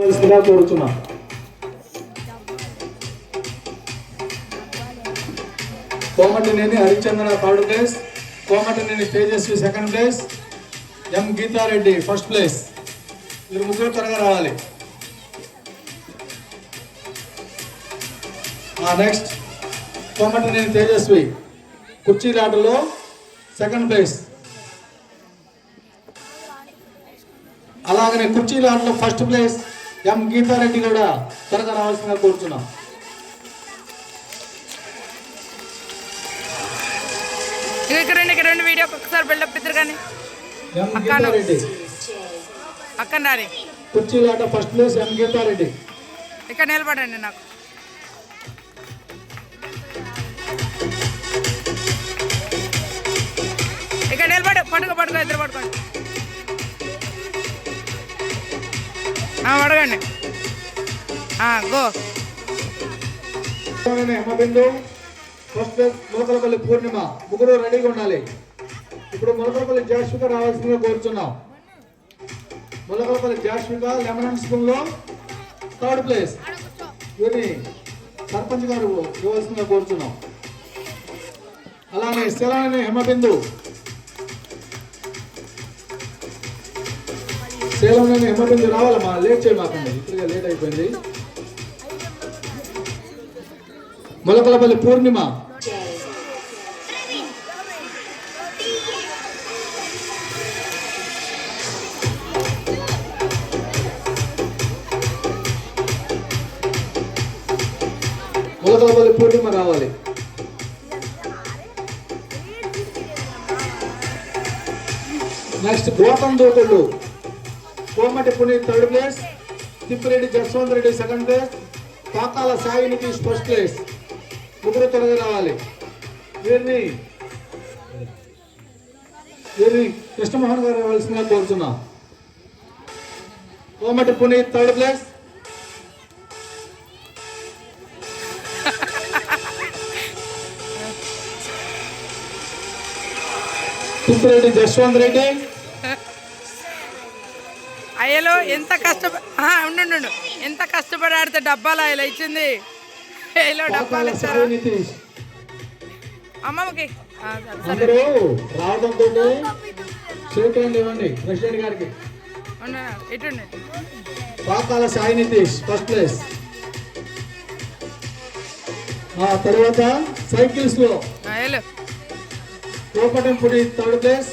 కావాల్సిందిగా Komatineni Harichandana third place Komatineni Tejaswi second place M Geethareddy first place. మీరు ముగ్గురు త్వరగా రావాలి. నెక్స్ట్ కోమటినేని తేజస్వి కుర్చీలాటలో సెకండ్ ప్లేస్. అలాగనే కుర్చీలాటలో ఫస్ట్ ప్లేస్ ఎం గీతారెడ్డి కూడా త్వరగా రావాల్సిందిగా కోరుచున్నాం. ఇక ఇక్కడ రండి ఇక్కడ రెండు వీడియోకి ఒకసారి బిల్డప్ ఇద్దరు కానీ. ఎం అక్క గీతారెడ్డి. అక్కడ రాని. కుర్చీలాట ఫస్ట్ ప్లేస్ ఎం గీతారెడ్డి. ఇక్కడ నిలబడండి నాకు. ఇక్కడ నిలబడు పట్టుకో పట్టుకో ఇద్దరు పట్టుకోండి. అడగండి. గో. హేమబిందు ఫస్ట్ మొలకలపల్లి పూర్ణిమ ముగ్గురు రెడీగా ఉండాలి. ఇప్పుడు మొలకలపల్లి జాస్విక రావాల్సిందిగా కోరుచున్నాం. మొలకలపల్లి జాస్విక లెమన్ స్కూల్లో థర్డ్ ప్లేస్. వీరిని సర్పంచ్ గారు ఇవ్వాల్సిందిగా కోరుచున్నాం. అలానే శిలాని హేమబిందు శీలంలోని ఎమర్జెన్సీ రావాలమ్మా లేట్ చేయమాకండి ఇప్పుడుగా లేట్ అయిపోయింది. మొలకలపల్లి పూర్ణిమ. మొలకలపల్లి పూర్ణిమ రావాలి. నెక్స్ట్ గోతం దూతలు Komati Puneeth third place Tippireddy Jaswanth Reddy second place Pakala Sai Nitish first place. ముగ్గురు త్వరగా రావాలి. వీరిని వీరిని కృష్ణమోహన్ గారు రావాల్సిందిగా కోరుతున్నా. Komati Puneeth third place. Tippireddy Jaswanth Reddy అయ్యలో ఎంత కష్టప ఆ, ఉండు. ఎంత కష్టపడి ఆడితే డబ్బాలు అయ్యలో ఇచ్చింది. అయ్యలో డబ్బాలు ఇచ్చారా? అమ్మమ్మకి. రావడంతో చేతులు ఇవ్వండి ప్రెసిడెంట్ గారికి. పాకాల సాయి నితీష్ ఫస్ట్ ప్లేస్ ఆ తర్వాత సైకిల్స్లో ఆ, వెళ్ళు Kopatampudi third place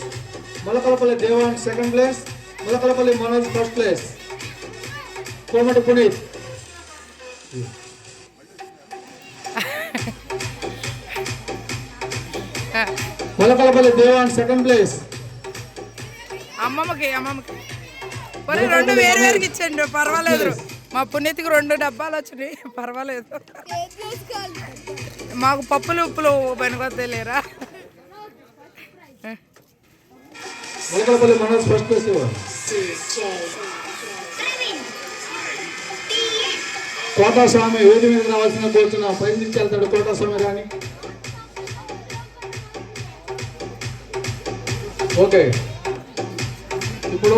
Molakalapalli Devan second place Molakalapalli Manoj first place. Komati Puneeth. Molakalapalli Devan second place. అమ్మమ్మకి అమ్మమ్మకి. మరి రెండు వేరు వేరుకి ఇచ్చండి పర్వాలేదు. మా పుణ్యతికి రెండు డబ్బాలు వచ్చినాయి పర్వాలేదు. మాకు పప్పులు ఉప్పులు పనికొస్తే లేరా? మొలకలపల్లి మనోజ్ ఫస్ట్ ప్లేస్ కోటాస్వామి వేది మీద రావాల్సిన కోరుతున్నాం ప్రయత్నించాడు వెళ్తాడు కోటాస్వామి రాని ఓకే. ఇప్పుడు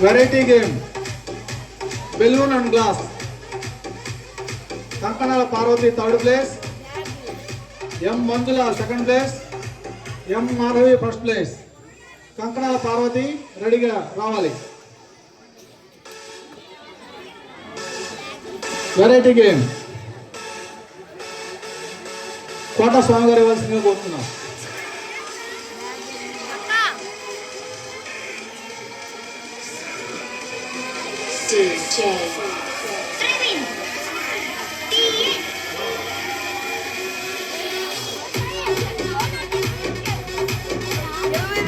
variety game. Balloon and glass. Kankanala Parvati third place. M Manjula second place M Madhavi first place Kankanala Parvati రెడీగా రావాలి. వెరైటీ గేమ్ కోట స్వామి గారు ఇవ్వాల్సిందిగా కోరుతున్నాం.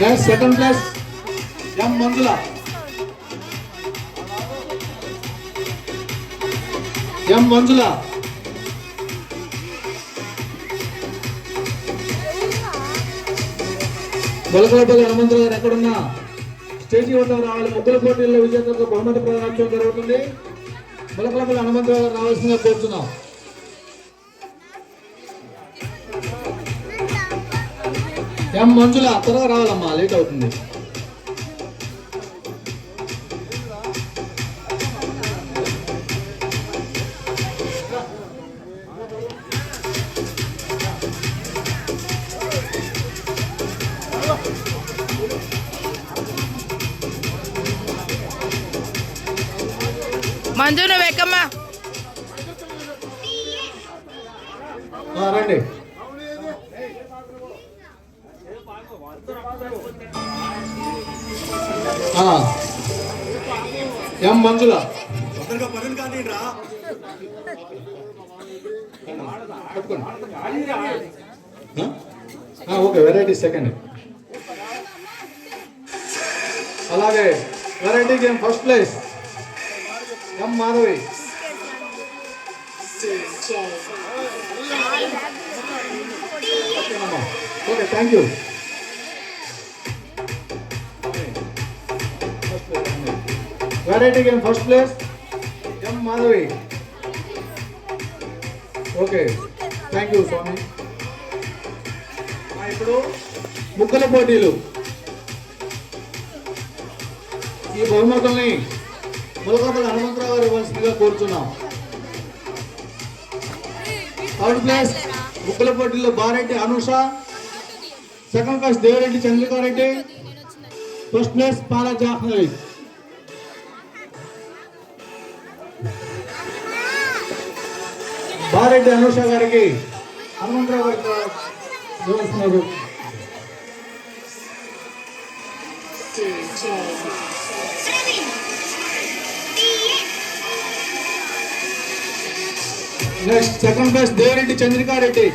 Next second place M Manjula M Manjula Molakalapalli Hanumanthulu గారు ఎక్కడున్నా? Stage వద్ద రావాలి. ముగ్గుల పోటీల్లో విజేతలకు బహుమతి ప్రదానం జరుగుతుంది. మొలకలపల్లి హనుమంతులు గారు రావాల్సిందిగా కోరుతున్నాం. ఎం మంజుల త్వరగా రావాలమ్మా లేట్ అవుతుంది. ఎం? ఆ, ఓకే వెరైటీ సెకండ్ అలాగే variety game first place M Madhavi. Okay thank you variety game first place M Madhavi okay thank you Swamy ఇప్పుడు ముక్కల పోటీలు. ఈ బహుమతుల్ని ములకపల్లి హనుమంతరావు గారు ఇవ్వాల్సిందిగా కోరుతున్నాం థర్డ్ ప్లేస్ ముక్కల పోటీలో Bareddy Anusha. Second place Devareddy Chandrikareddy first place Pala Jahnavi. Bareddy Anusha గారికి హనుమంతరావు గారికి next second place Devareddy Chandrikareddy.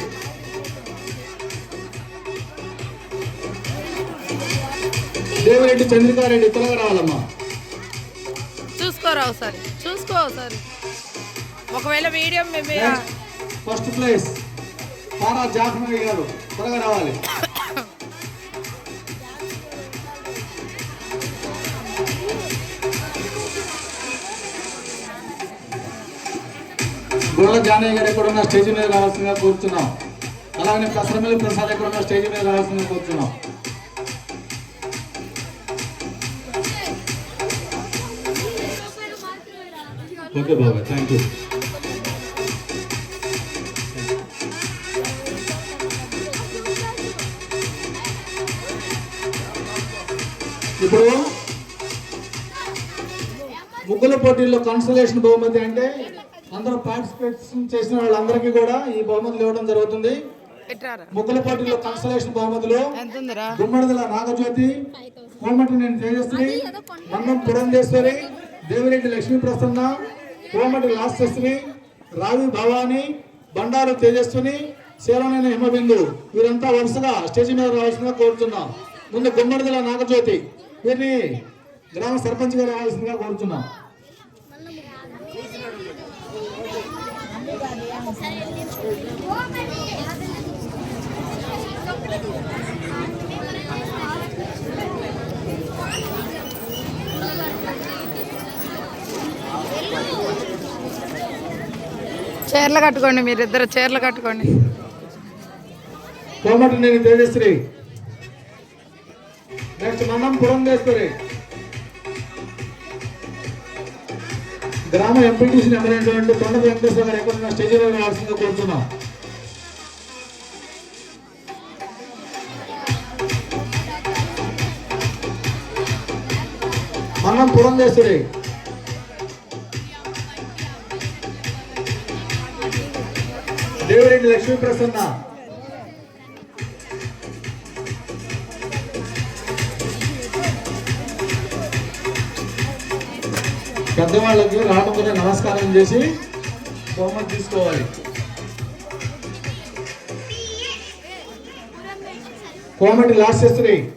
Devireddy Chandrikareddy త్వరగా రావాలమ్మా చూసుకోరా ఒకసారి చూసుకో ఒకసారి ఒకవేళ video first place Para Jahnavi గారు త్వరగా రావాలి. గుళ్ళ జానయ్య గారు ఎక్కడ ఉన్న స్టేజ్ మీద రావాల్సిందిగా కోరుతున్నాం. అలాగే కసరమల్లి ప్రసాద్ ఎక్కడ ఉన్న స్టేజ్ మీద రావాల్సిందిగా కోరుతున్నాం. ఓకే బాబాయ్ థ్యాంక్ యూ ఇప్పుడు ముగ్గుల పోటీల్లో కన్సలేషన్ బహుమతి అంటే అందరూ పార్టిసిపేషన్ చేసిన వాళ్ళందరికీ కూడా ఈ బహుమతులు ఇవ్వడం జరుగుతుంది. ముగ్గుల పోటీల్లో కన్సలేషన్ బహుమతులు గుమ్మడిదల నాగజ్యోతి కోమటి నేను తేజశ్రీ మన్నం పురంధేశ్వరి దేవిరెడ్డి లక్ష్మీ ప్రసన్న కోమటి లాస్యశ్రీ రావి భవాని బండారు తేజస్విని శీలమైన హిమబిందు. వీరంతా వరుసగా స్టేజ్ మీద రావాల్సిందిగా కోరుతున్నాం. ముందు గుమ్మడిదల నాగజ్యోతి. వీరిని గ్రామ సర్పంచ్ గారు రావాల్సిందిగా కోరుతున్నాం చీరలు కట్టుకోండి మీరిద్దరు చీరలు కట్టుకోండి. కోమటి నేను తేజశ్రీ నెక్స్ట్ మన్నం పురంధేశ్వరి గ్రామ ఎంపీటీసీ నెంబర్ అయినటువంటి తొండ వెంకటేశ్వర గారు ఎక్కడ స్టేజీలో మీద రావాల్సిందిగా కోరుతున్నాం. మన్నం పురంధేశ్వరి దేవిరెడ్డి లక్ష్మీ ప్రసన్న. పెద్దవాళ్ళకి రావడంతోనే నమస్కారం చేసి బహుమతి తీసుకోవాలి. కోమటి లాస్యశ్రీ.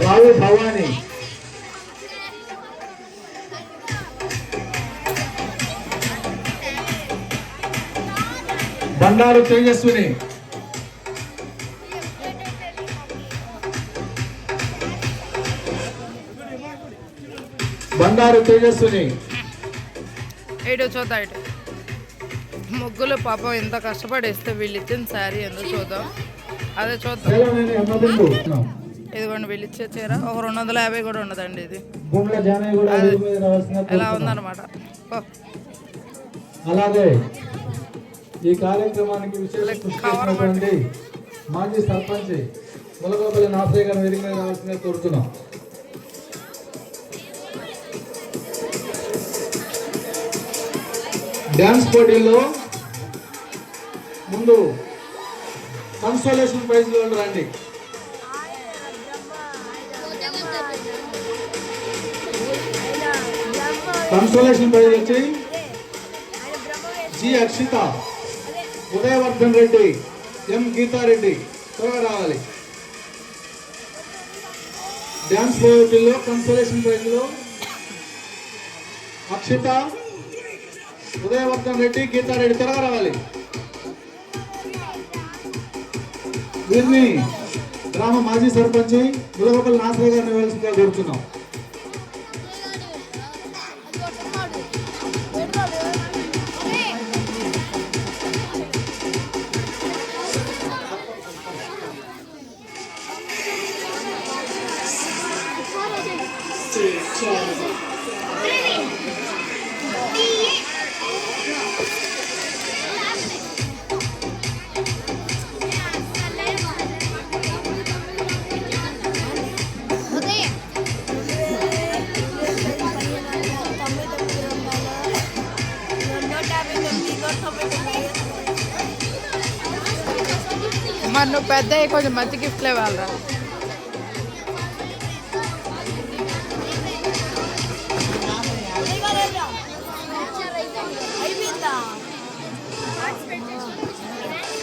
రావి భవాని. బండారు తేజస్విని. బండారు తేజస్విని. ఇటు చూద్దా ఇటు ముగ్గులు పాపం ఎంత కష్టపడేస్తే వీళ్ళు ఇచ్చిన శారీ ఏందో చూద్దాం. అదే చూద్దాం. ఇదిగోండి వీళ్ళు ఇచ్చే చీర. ఒక రెండు వందల యాభై కూడా ఉండదండి ఇది. ఎలా. ఉందన్నమాట. అలాగే ఈ కార్యక్రమానికి మాజీ సర్పంచ్ ములగోపల్లి నాసయ్య గారి వేదిక రావాల్సిందిగా కోరుతున్నాం. డ్యాన్స్ పోటీల్లో ముందు కన్సోలేషన్ ప్రైజ్లో రండి కన్సోలేషన్ ప్రైజ్ వచ్చి జి అక్షిత ఉదయవర్ధన్ రెడ్డి ఎం గీతారెడ్డి త్వరగా రావాలి. డ్యాన్స్ పోటీల్లో కన్సోలేషన్ ప్రైజ్లో అక్షిత ఉదయవర్ధన్ రెడ్డి గీతారెడ్డి త్వరగా రావాలి. వీరిని గ్రామ మాజీ సర్పంచ్ ముదగొప్పల నాసరే గారిని ఇవ్వాల్సిందిగా కోరుతున్నాం మరి నువ్వు పెద్ద కొంచెం మంచి గిఫ్ట్లు ఇవ్వాలరా. అయిపోయిందా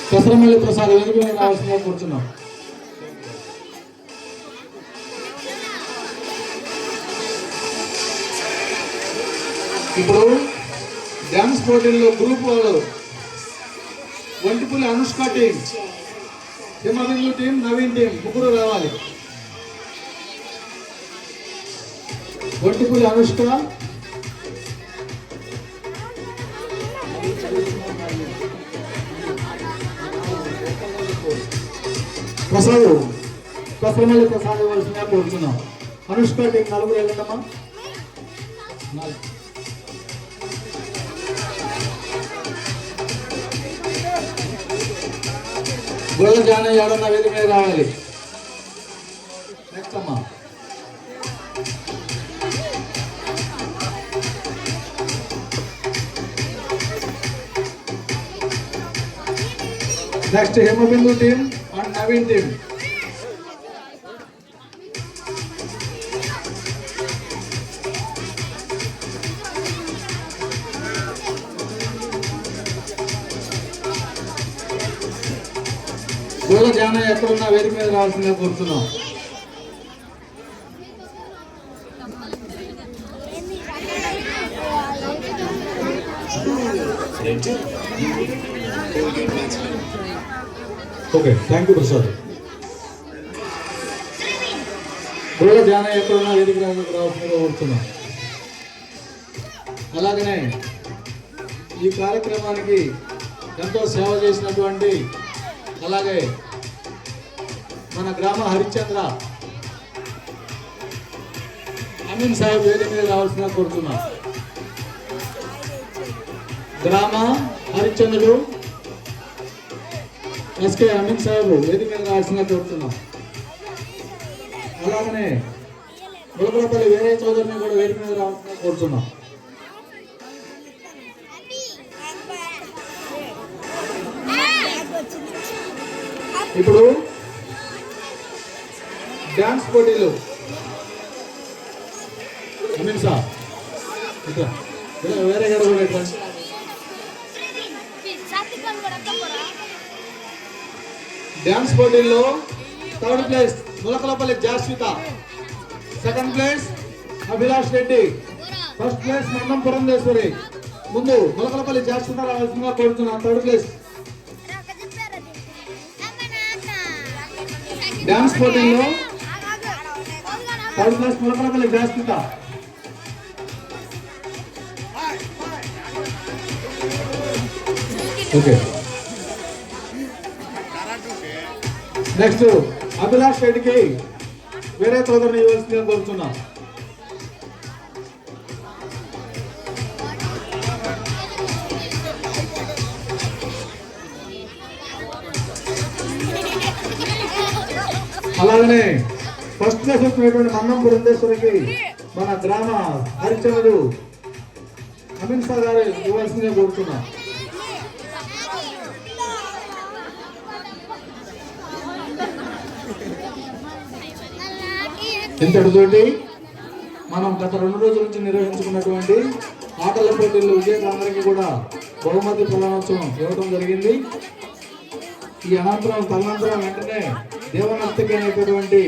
పెసరమల్లి ప్రసాద్ వేదిక మీద అవసరంగా కూర్చున్నాం. ఇప్పుడు డ్యాన్స్ పోటీల్లో గ్రూప్ వాళ్ళు Vantipulli Anushka team Himabindu team Naveen team ముగ్గురు రావాలి. వంటిపుల్లి అనుష్క. ప్రసాద్ పెసరమల్లి ప్రసాద్ ఇవ్వాల్సిందిగా కోరుతున్నాం. అనుష్క టీం నలుగురు వెళ్ళండమ్మా. నాలుగు. గొల్ల జానయ్య ఎవరన్నా వేదిక మీద రావాలి నెక్స్ట్ అమ్మా next Hemabindu team and Naveen team Janayya ఎక్కడున్నా వేదిక మీద రావాల్సిందిగా కోరుతున్నాం. Okay thank you Prasad. Gola Janayya ఎక్కడున్నా వేదిక రావాల్సిందిగా కోరుతున్నాం. అలాగనే ఈ కార్యక్రమానికి ఎంతో సేవ చేసినటువంటి అలాగే మన గ్రామ హరిశ్చంద్ర. అమీన్ సాహెబ్ వేదిక మీద రావాల్సిన కోరుతున్నా. గ్రామ హరిశ్చంద్రుడు ఎస్కే అమీన్ సాహెబ్ వేదిక మీద రావాల్సిన కోరుతున్నాం. అలాగనే ములకలపల్లి వేరే చౌదరిని కూడా వేదిక మీద రావాల్సిన కోరుతున్నా. ఇప్పుడు డ్యాన్స్ పోటీలు. అమీన్ సార్. ఇట్లా ఇలా వేరే గడ కూడా ఇట్లా డ్యాన్స్ పోటీల్లో third place Mulakalapalli Jaswitha second place Abhilash Reddy. First place Mandam Purandeswari ముందు ములకలపల్లి జాస్విత రావాల్సిందిగా కోరుతున్నాను థర్డ్ ప్లేస్. డ్యాన్స్ పోటీల్లో ములకలపల్లి జాస్విత ఓకే. నెక్స్ట్ అభిలాష్ రెడ్డికి వేరే సోదరుని ఇవ్వాల్సిందిగా కోరుతున్నాం. అలాగనే ఫస్ట్ ప్లేస్ వచ్చినటువంటి మన్నం బృందేశ్వరికి మన గ్రామ హరిచంద్రుడు అమిత్ షా గారు ఇవ్వాల్సిందే కోరుతున్నాం. ఇంతటితోటి మనం గత రెండు రోజుల నుంచి నిర్వహించుకున్నటువంటి ఆటల పోటీల్లో విజేతలందరికీ కూడా బహుమతి ప్రధానోత్సవం ఇవ్వడం జరిగింది. ఈ అనంతరం తదనంతరం వెంటనే దేవనర్తికి అనేటటువంటి